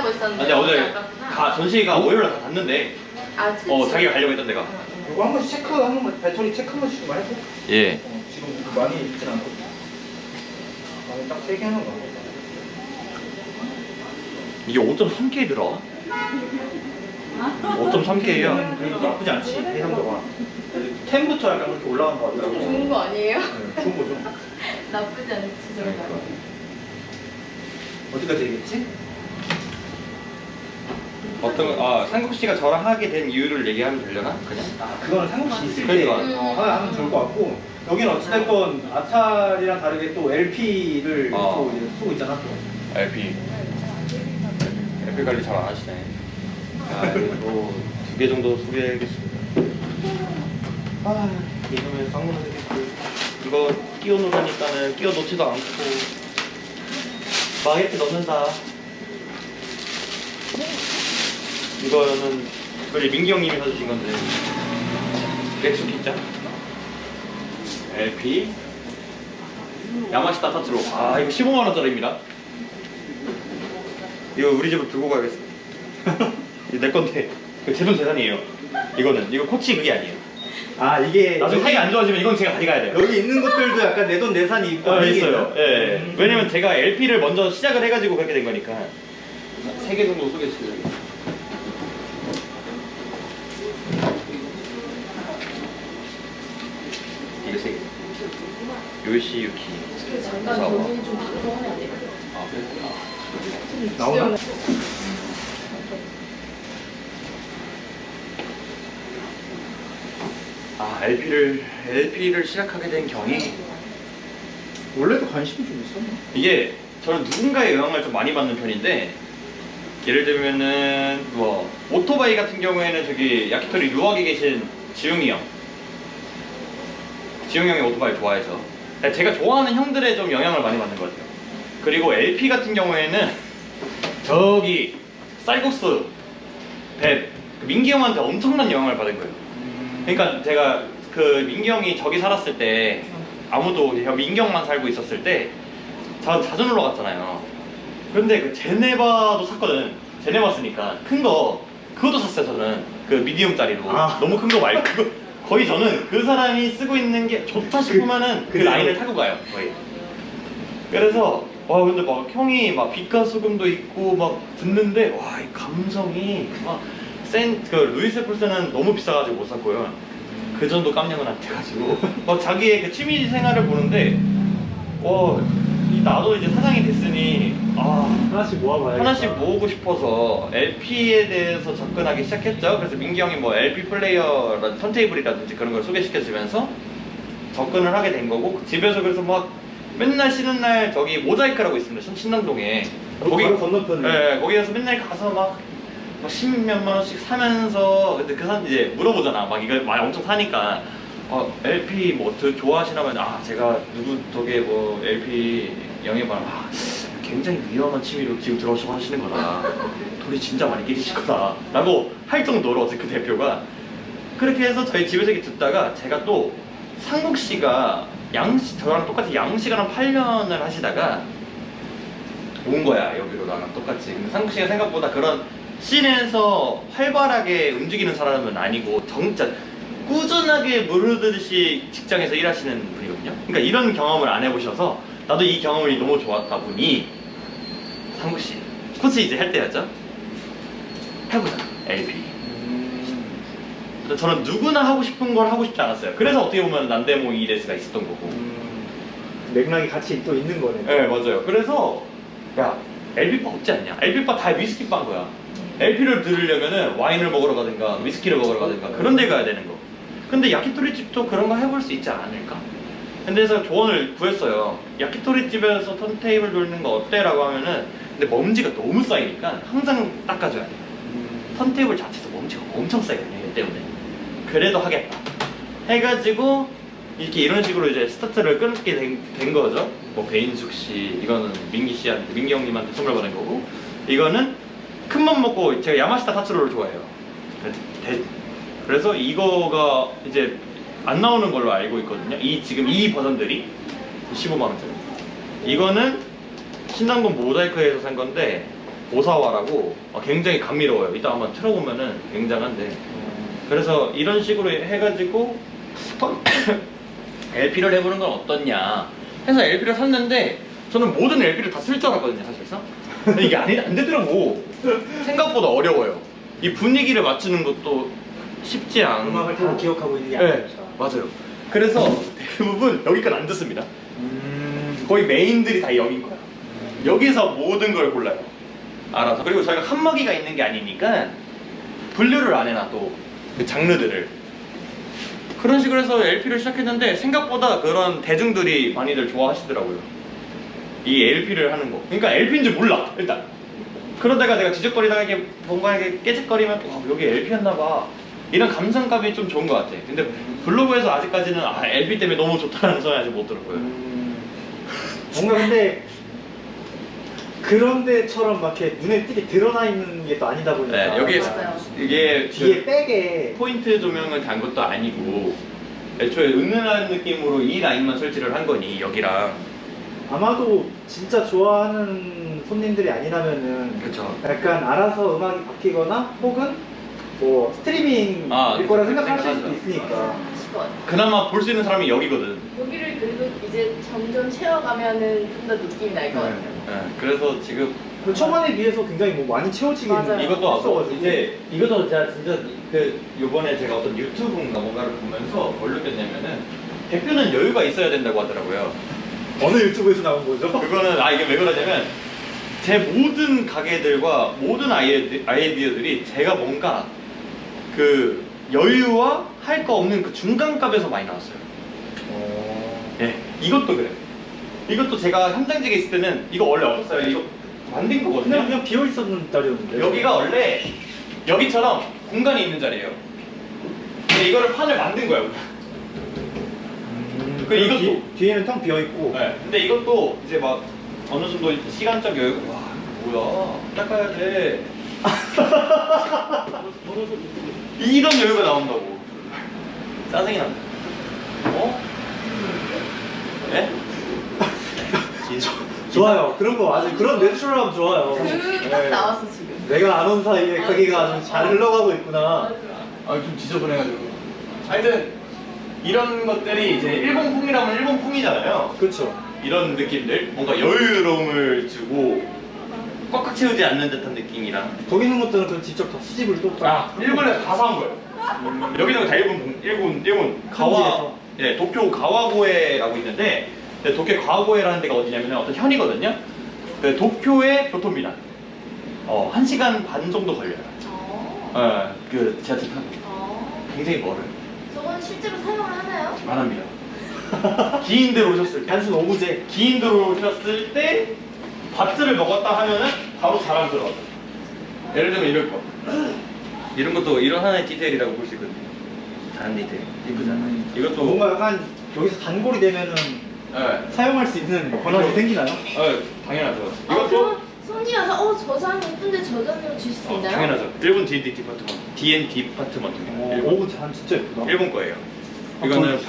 가려고 했었는데 아니 어제. 가 전시가 월요일에 다 닫는데 아. 어 자기가 가려고 했던 데가 이거 한 번씩 체크 한 번만 배터리 체크 한 번씩만 해줘. 예 어, 지금 많이 있진 않거든. 많이 딱 세 개 하는 거. 이게 5.3K 들어 5.3K야 그래도 나쁘지 않지 해상도가. 10부터 약간 그렇게 올라간 거 같더라고. 좋은 거 아니에요? 네, 좋은 거죠. 나쁘지 않지 저거. 어디까지 얘기했지? 어떤 거- 아 상국 씨가 저랑 하게 된 이유를 얘기하면 되려나? 그냥? 아 그거는 상관없이 있을 그러니까. 때 어, 하나 하면 좋을 것 같고 여기는 어찌됐건 아탈이랑 다르게 또 LP를 어. 또 이제 쓰고 있잖아 또. LP LP 관리 잘 안 하시네. 아 그리고 두개 정도 소개하겠습니다. 아 이놈의 되겠고 이거 끼워 놓으니까는 끼워 놓지도 않고. 막 이렇게 넣는다 이거는 우리 민기 형님이 사주신 건데. 렉스 피자 LP 야마시타 타츠로. 아 이거 15만 원짜리입니다. 이거 우리 집으로 들고 가야겠어 이거 내 건데. 이거 제돈 재산이에요. 이거는. 이거 코치 그게 아니에요. 아 이게 나중에 사이가 안 좋아지면 이건 제가 가져가야 돼요. 여기 있는 것들도 약간 내 돈 내산이 있고 게 있어요. 예. 음. 왜냐면 제가 LP를 먼저 시작을 해가지고 그렇게 된 거니까. 세 개 정도 소개해드릴게요. 개. 요시 유키. 잠깐. 저기 좀 방송해야 돼요. 아, 그래? 나오나? 아, LP를 LP를 시작하게 된 경위. 원래도 관심이 좀 있었나? 이게 저는 누군가의 영향을 좀 많이 받는 편인데 예를 들면은 뭐 오토바이 같은 경우에는 저기 야키토리 류학에 계신 지웅이 형 지웅 형이 오토바이 좋아해서. 제가 좋아하는 형들의 좀 영향을 많이 받는 것 같아요. 그리고 LP 같은 경우에는 저기 쌀국수 배 민기 형한테 엄청난 영향을 받은 거예요. 그러니까 제가 그 민기 형이 저기 살았을 때 아무도 민기 형만 살고 있었을 때저 자주 놀러 갔잖아요. 근데 그 제네바도 샀거든. 제네바 쓰니까 큰 거 그것도 샀어요 저는. 그 미디움짜리로. 아. 너무 큰 거 말고. 그 거 거의 저는 그 사람이 쓰고 있는 게 좋다 싶으면은 그, 그 라인을 타고 가요 거의. 그래서 와 근데 막 형이 막 빛과 소금도 있고 막 듣는데 와 이 감성이 막센그 루이스 풀스는 너무 비싸가지고 못 샀고요. 그 정도 깜냥은 안 돼가지고 막 자기의 그 취미 생활을 보는데 와이 나도 이제 아 하나씩 모아봐야 하나씩 모으고 싶어서 LP에 대해서 접근하기 시작했죠. 그래서 민기 형이 뭐 LP 플레이어라든지 턴테이블이라든지 그런 걸 소개시켜주면서 접근을 하게 된 거고 집에서 그래서 막 맨날 쉬는 날 저기 모자이크라고 있습니다. 신- 신당동에 거기 바로 건너편에. 네, 거기 가서 맨날 가서 막, 막 십몇만 원씩 사면서 근데 그 사람 이제 물어보잖아. 막 이거 많이 엄청 사니까 어, LP 뭐 좋아하시나면 아 제가 누구 덕에 뭐 LP 영예반 아, 굉장히 위험한 취미로 지금 들어오셔서 하시는 거다. 돈이 진짜 많이 깨지실 거다. 라고 할 정도로 어제 그 대표가 그렇게 해서 저희 집에서 듣다가 제가 또 상국 씨가 양씨 저랑 똑같이 양씨가 한 8년을 하시다가 온 거야 여기로 나랑 똑같이 상국 씨가 생각보다 그런 씬에서 활발하게 움직이는 사람은 아니고 정짜 꾸준하게 무르듯이 직장에서 일하시는 분이거든요 그러니까 이런 경험을 안 해보셔서 나도 이 경험이 너무 좋았다 보니 씨 코치 이제 할 때였죠? 해보자 LP 근데 저는 누구나 하고 싶은 걸 하고 싶지 않았어요. 그래서 어떻게 보면 난데모 이레스가 있었던 거고. 음, 맥락이 같이 또 있는 거네. 네 맞아요. 그래서 야 LP바 없지 않냐? LP바 다 위스키 바인 거야. LP를 들으려면은 와인을 먹으러 가든가 위스키를 먹으러 가든가 그런 데 가야 되는 거. 근데 야키토리 집도 그런 거 해볼 수 있지 않을까? 근데 그래서 조언을 구했어요. 야키토리 집에서 턴테이블 돌리는 거 어때? 라고 하면은 근데 먼지가 너무 쌓이니까 항상 닦아줘야 돼. 음, 턴테이블 자체에서 먼지가 엄청 쌓이거든요 얘 때문에. 그래도 하겠다. 해가지고 이렇게 이런 식으로 이제 스타트를 끊게 된, 된 거죠. 뭐 배인숙 씨 이거는 민기 씨한테 민기 형님한테 선물 받은 거고. 이거는 큰 맘 먹고 제가 야마시타 타츠로를 좋아해요. 그래서 이거가 이제 안 나오는 걸로 알고 있거든요. 이 지금 이 버전들이. 15만 원짜리. 이거는 신당동 모자이크에서 산 건데 오사와라고 어, 굉장히 감미로워요. 이따 한번 틀어보면은 굉장한데. 그래서 이런 식으로 해가지고 LP를 해보는 건 어떻냐. 해서 LP를 샀는데 저는 모든 LP를 다 쓸 줄 알았거든요 사실상. 근데 이게 아니, 안 되더라고. 생각보다 어려워요. 이 분위기를 맞추는 것도 쉽지 않고 음악을 다 기억하고 있는 게 네 아니죠. 맞아요. 그래서 대부분 여기까지 안 듣습니다. 음. 거의 메인들이 다 여긴 거야 여기서 모든 걸 골라요. 알아서. 그리고 저희가 한마기가 있는 게 아니니까 분류를 안 해놔 또그 장르들을. 그런 식으로 해서 LP를 시작했는데 생각보다 그런 대중들이 많이들 좋아하시더라고요. 이 LP를 하는 거. 그러니까 LP인지 몰라 일단. 그러다가 내가 지적거리다가 이게 뭔가 이게 깨짓거리면 와 여기 LP였나 봐. 이런 감성감이 좀 좋은 것 같아. 근데 블로그에서 아직까지는 아 LP 때문에 너무 좋다는 소리 아직 못 들었고요 음. 뭔가 근데 그런 데처럼 막 이렇게 눈에 띄게 드러나 있는 게 또 아니다 보니까 네, 여기 맞아요. 이게 뒤에 그 백에 포인트 조명을 단 것도 아니고 애초에 은은한 느낌으로 이 라인만 설치를 한 거니 여기랑 아마도 진짜 좋아하는 손님들이 아니라면은 그쵸 약간 알아서 음악이 바뀌거나 혹은 뭐 스트리밍일 아, 거라. 생각하실 수도 생각하죠. 있으니까 하실 것 같아요. 그나마 볼 수 있는 사람이 여기거든 여기를 그리고 이제 점점 채워가면은 좀 더 느낌이 날것 네. 같아요. 네, 그래서 지금 그 초반에 비해서 굉장히 뭐 많이 채워지긴 맞아요. 이것도 했어가지고. 이제 이것도 제가 진짜 그 요번에 제가 어떤 유튜브인가 뭔가를 보면서 뭘 느꼈냐면은 대표는 여유가 있어야 된다고 하더라고요 어느 유튜브에서 나온 거죠? 그거는 아 이게 왜 그러냐면 제 모든 가게들과 모든 아이디, 아이디어들이 제가 뭔가 그 여유와 할 거 없는 그 중간 값에서 많이 나왔어요. 어... 예, 이것도 그래. 이것도 제가 현장직에 있을 때는 이거 원래 없었어요. 이거 만든 거거든요. 그냥 비어 있었는 자리였는데 여기가 원래 여기처럼 공간이 있는 자리예요. 근데 이거를 판을 만든 거예요. 음, 그 이것도- 뒤, 뒤에는 텅 비어 있고 네. 근데 이것도 이제 막 어느 정도 시간적 여유. 와, 뭐야? 닦아야 돼. 이런 여유가 나온다고. 짜증이 난다. 어? 네? 좋아요 그런 거 아주 그런 내추럴함 좋아요 그딱 네. 나왔어 지금. 내가 안 온 사이에 가게가 아주 잘 흘러가고 있구나 맞아. 아, 좀 지저분해가지고. 하여튼, 이런 것들이 이제 일본풍이라면 일본풍이잖아요. 그렇죠 이런 느낌들. 뭔가 여유로움을 주고, 꽉꽉 채우지 않는 듯한 느낌이랑. 거기 있는 것들은 그럼 직접 다 수집을 또 아, 일본에서 다 사온 거예요. 여기저기 다 일본, 일본, 일본, 가와, 현지에서? 예, 도쿄 가와고에라고 있는데, 네, 도쿄 가와고에라는 데가 어디냐면 어떤 현이거든요. 그 도쿄의 교토입니다. 어, 한 시간 반 정도 걸려요. 어. 어, 그 지하철 타고. 어. 굉장히 멀어요. 저건 실제로 사용을 하나요? 안 합니다. 기인들 오셨을 때. 단순 오브제 기인들 오셨을 때, 밥들을 먹었다 하면은 바로 자랑 들어가죠. 예를 들면 이럴 거. 이런 것도 이런 하나의 디테일이라고 볼 수 있거든요. 다른 디테일. 이쁘잖아요. 음. 이것도. 뭔가 약간 여기서 단골이 되면은 예. 사용할 수 있는 권한이 생기나요? 어, 당연하죠. 아, 이것도. 그럼 손님 와서 어 저 잔 예쁜데 저 잔으로 주실 수 어, 있나요? 당연하죠. 일본 D&D 디파트먼트. D&D 디파트먼트입니다. 일본. 오, 잔 진짜 예쁘다. 일본 거예요. 아, 이거는